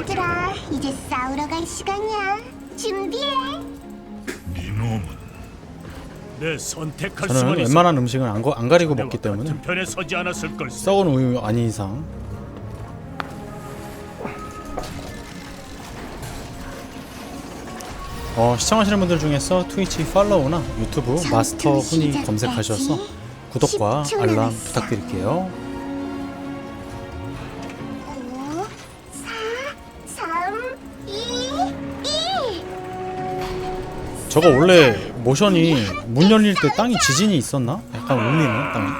친구들아, 이제 싸우러 갈 시간이야. 준비해. 이놈은 내 선택할 저는 수만 있어. 웬만한 음식은 안, 거, 안 가리고 먹기 때문에 편에 서지 않았을 걸. 썩은 우유 아닌 이상 어, 시청하시는 분들 중에서 트위치 팔로우나 유튜브 마스터 훈이 검색하셔서 구독과 10초 알람 남았어. 부탁드릴게요 저거 원래 모션이 문 열릴 때 땅이 지진이 있었나? 약간 울리네 땅이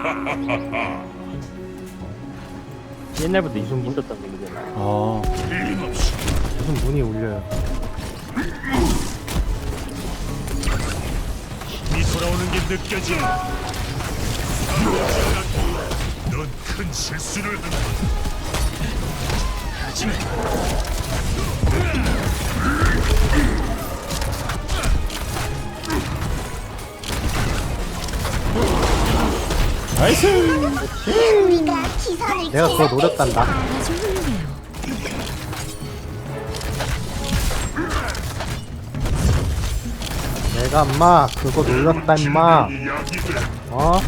옛날부터 이순 있었단 얘기잖아. 아 무슨 문이 울려요. 힘이 돌아오는 게 느껴지는. 넌큰 실수를 한다. 하지만 나이스 우리가 내가 그거 노렸단다. 내가 엄마 그거 놀렸다 임마. 어?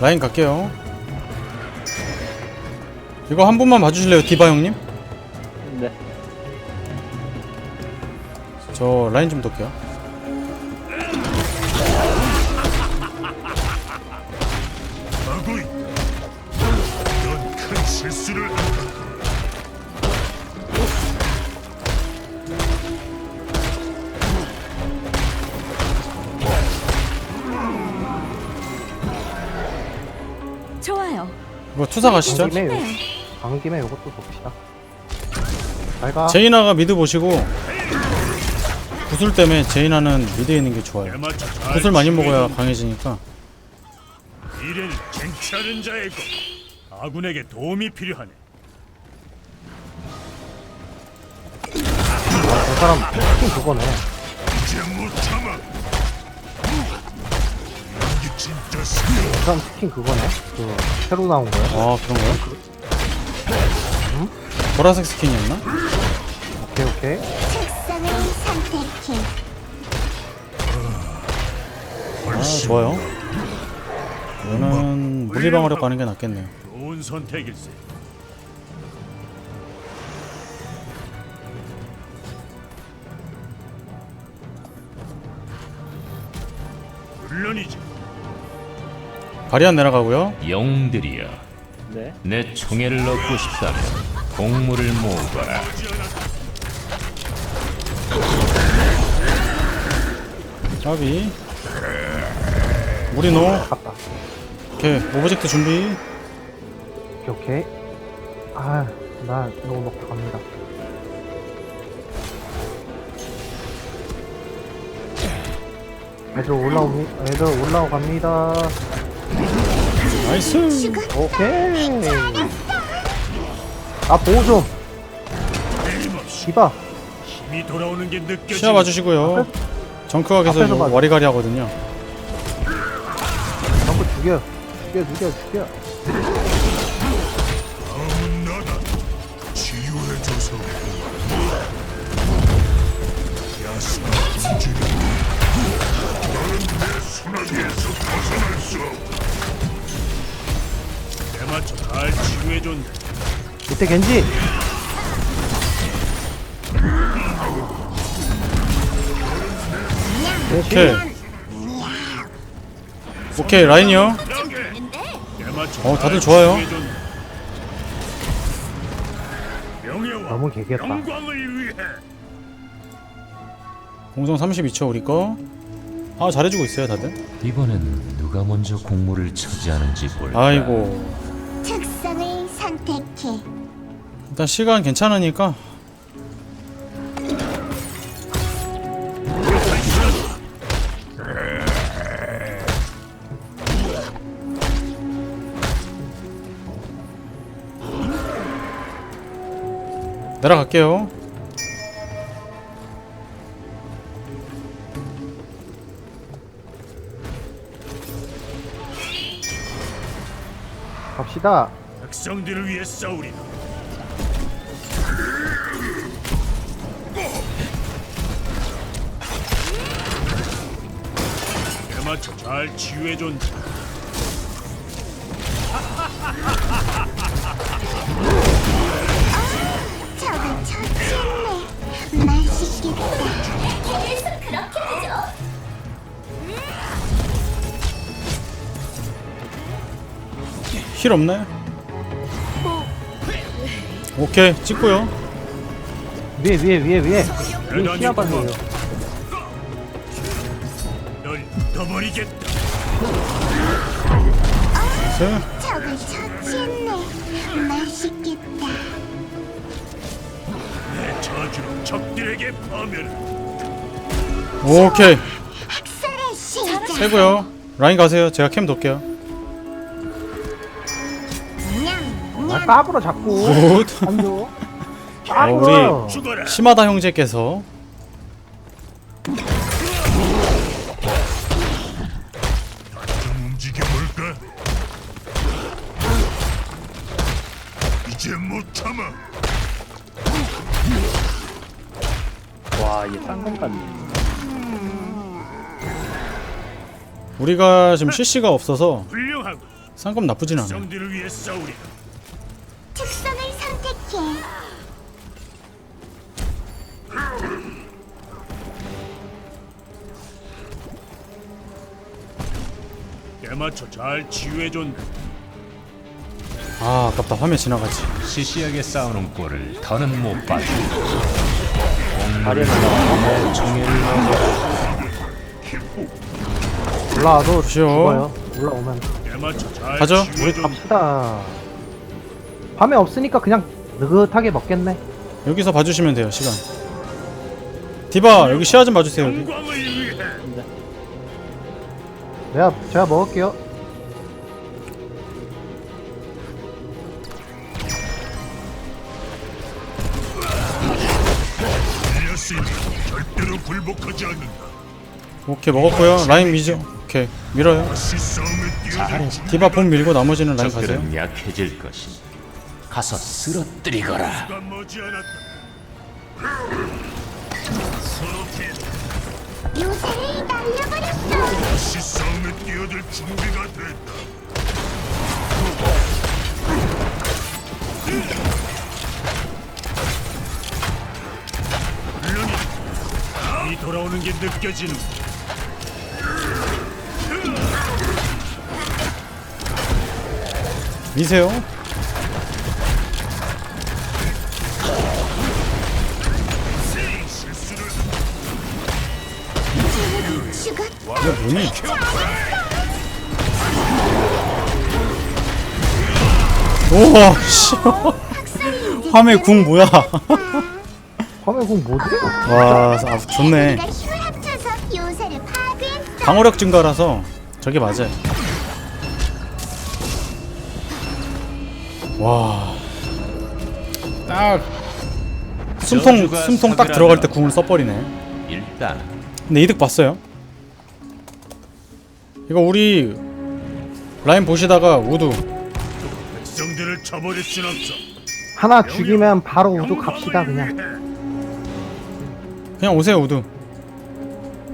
라인 갈게요 이거 한 분만 봐주실래요 디바 형님? 저 라인 좀 돌게요. 좋아요. 이거 투사 가시죠 간 김에 요- 간 김에 이것도 봅시다. 잘 가. 제이나가 미드 보시고 구슬 때문에 제이나는 미드에 있는 게 좋아요 구슬 많이 먹어야. 강해지니까 미래는 쟁취하는 것. 아군에게 도움이 필요하네. 아, 저 사람 스킨 그거네. 이제 못 참아. 이게 진짜 사람 스킨 그거네. 그 새로 나온 거야. 아 그런가요? 보라색 스킨이었나? 오케이 오케이. 선택해. 아 좋아요 이거는 물리방어력 가는 게 낫겠네요 좋은 선택일세. 물론이지. 바리안 내려가고요 영웅들이여 네. 내 총애를 얻고 싶다면 공물을 모으거라 까비 무리노 갔다. 오케이 오브젝트 준비 오케이 오케이. 아, 나 너무 먹고 갑니다. 애들 올라오니, 애들 올라오 갑니다. 나이스 오케이. 아, 보호 좀. 디바. 힘이 돌아오는 게 느껴지는. 시야 봐주시고요 정크각에서 앞에서 봐줘. 와리가리 하거든요 전부 죽여. 죽여, 죽여, 죽여. 나다. 치유해줘서. 내 벗어날 수 없다. 잘. 밑에 겐지. 오케이 오케이 라인이요 어, 잘 다들 좋아요. 너무 개겼다. 공성 32초 우리 거아 잘해주고 있어요 다들 이번엔 누가 먼저 공물을 차지하는지 볼까 아이고 책상을 선택해. 일단 시간 괜찮으니까 내려갈게요 갑시다. 백성들을 위해. 대마초 잘 치유해준 저 그렇게 하죠. 힐 없나요? 오케이 찍고요 위에 위에 위에 위에. 위에 대단히 시야. 널 떠버리겠다. 처치했네. 맛있 저주로 적들에게 파멸. 오케이. 빼고요 라인 가세요 제가 캠 돌게요 냠, 아 냠. 까불어 자꾸. 굿 안 줘. 어, 까불어. 우리 죽어라. 시마다 형제께서 우리가 지금 CC가 없어서 훌륭하고 쌍검 나쁘진 않아요. 백성들을 위해 싸우리라. 특성을 선택해. 대마초 잘 치유해준 아 아깝다. 화면 지나가지. 시시하게 싸우는 꼴을 더는 못 봐줘. 다리에 올라와도. 죽어요. 올라오면 가죠. 치유해준 갑시다. 밤에 없으니까 그냥 느긋하게 먹겠네. 여기서 봐주시면 돼요 시간 디바 여기 시야 좀 봐주세요 여기 위해 내가 제가 먹을게요. 밀렸으니 절대로 굴복하지 않는다. 오케이 먹었고요 라인 미죠 오케이 밀어요 준비가 디바 봄 밀고 나머지는 라인 가세요 적들은 약해질 것이. 가서 쓰러뜨리거라. 머지않았다. 요새를 날려버렸어. 다시 싸움에 뛰어들 준비가 됐다. 이 돌아오는 게 느껴지는 미세요. 이게 뭐니 우와 씨 화면 궁 뭐야 밤에 그건 뭐지? 와 아, 좋네. 방어력 증가라서 저게 맞아요 와 딱 숨통 저주가 숨통 딱 들어갈 때 궁을 써버리네. 일단. 근데 이득 봤어요. 이거 우리 라인 보시다가 우두. 백성들을 쳐버릴 순 없어. 하나 죽이면 바로 우도 갑시다 그냥. 그냥 오세요 우두.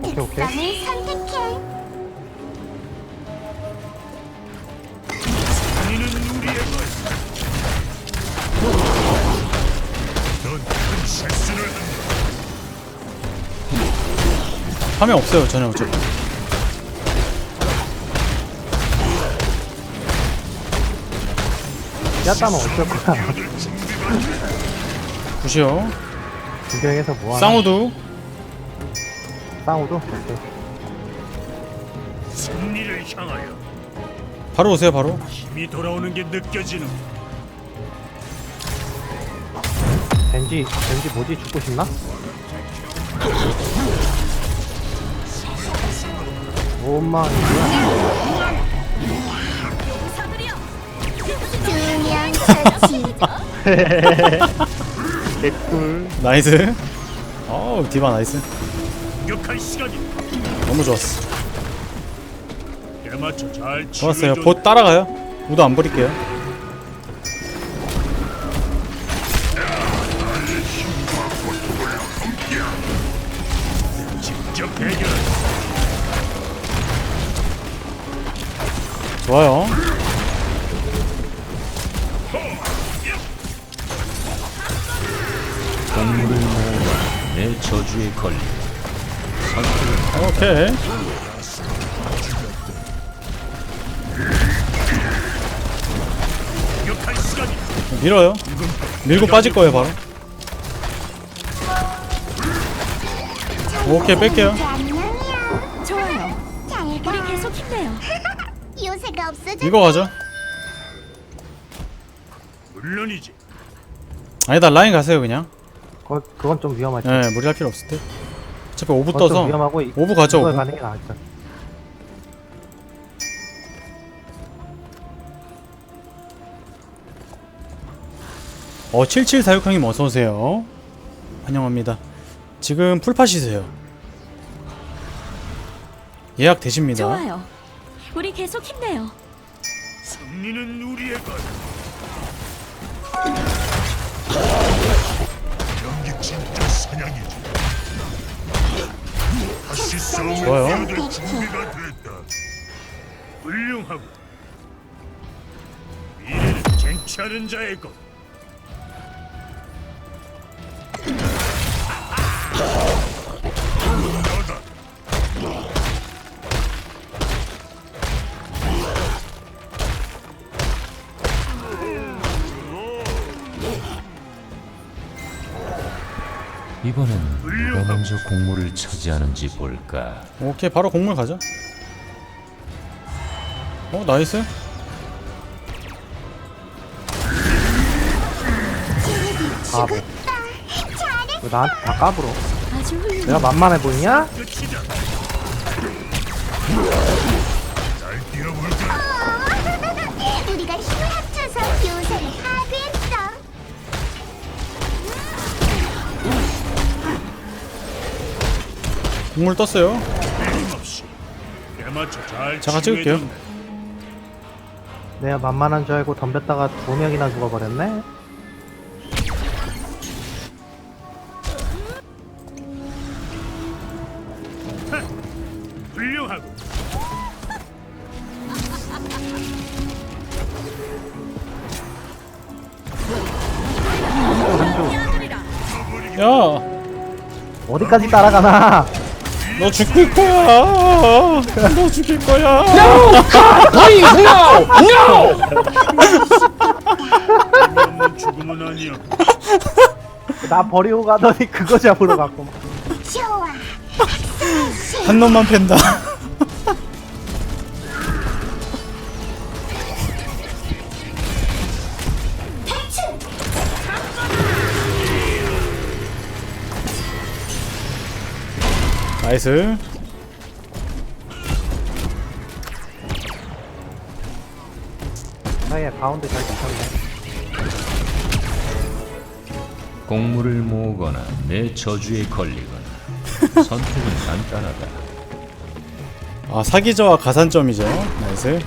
오케이 오케이. 선택 화면 없어요 전혀 어차피 야 따면 어쩔 거야. 구시오 구경해서 뭐하나. 쌍우두 쌍우도? 오케이. 승리를 향하여 바로 오세요 바로 힘이 돌아오는 게 느껴지는 벤지 벤지 뭐지 죽고 싶나? 처치. 개꿀. 나이스 어우 디바 나이스. 공격할 시간이. 너무 좋았어. 잘 좋았어요. 봇 따라가요. 우두 안 버릴게요 좋아요. 내 저주에 선택은 오케이. 밀어요. 밀고 빠질 거예요 바로. 오케이 뺄게요 이거 가자 물론이지. 아니다 라인 가세요 그냥 거, 그건 좀 위험하지. 예 무리할 필요 없을 듯 어차피 오브 그건 좀 떠서 위험하고 이- 오브 가죠 이걸 오브 가는 게 나을까. 어, 7746형님 어서오세요. 환영합니다. 지금 풀팟이세요. 예약 되십니다. 좋아요. 우리 계속 힘내요. 승리는 우리의 것. 경기 진짜 사냥이지. 다시 좋아요. 뛰어들 준비가 됐다. 훌륭하고. 미래는 쟁취하는 자의 것. 이번엔 누가 먼저 공물을 차지하는지 볼까 오케이, 바로 곡물 가자. 어, 나이스. 바보. 왜 나한테 다 까불어? 내가 만만해 보이냐? 곡물 떴어요. 잠깐 찍을게요. 내가 만만한 줄 알고 덤볐다가 두 명이나 죽어버렸네. 훌륭하고. 야, 어디까지 따라가나? 너 죽을 거야. 너 죽일 거야. 없는 죽음은 아니야. 나 버리고 가더니 그거 잡으러 갔고. 좋아. 한 놈만 팬다. 나이스. 사이에 가운데 잘 붙었네. 공물을 모으거나 내 저주에 걸리거나 선택은 간단하다 아, 사기저와 가산점이죠. 나이스.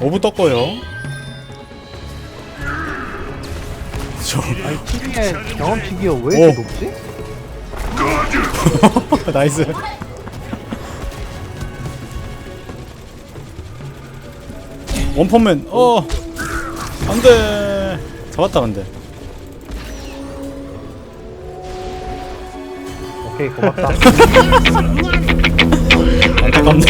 오브 떴고요. 저, 아니 TV에 경험 피규어 왜 이렇게 오. 높지? 나이스. 원펀맨, 어, 안 돼. 잡았다, 근데. 오케이 고맙다. 안타깝네.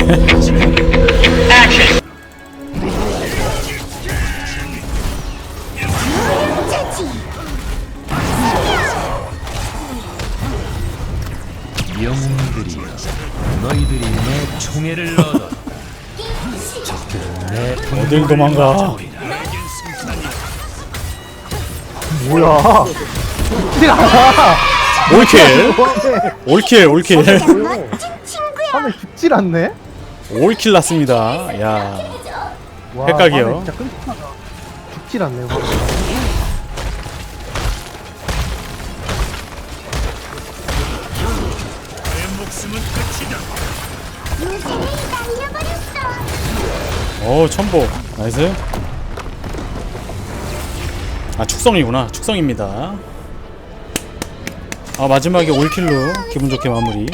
내 어딜 도망가. 뭐야? 않아. 올킬. 뭐하네? 올킬, 올킬. 하늘 죽질 않네. 올킬 났습니다. 야. 와, 헷갈려. 하늘 진짜 끔찍하다. 죽질 않네. 어, 첨보. 나이스. 아, 축성이구나. 축성입니다. 아, 마지막에 올킬로 기분 좋게 마무리.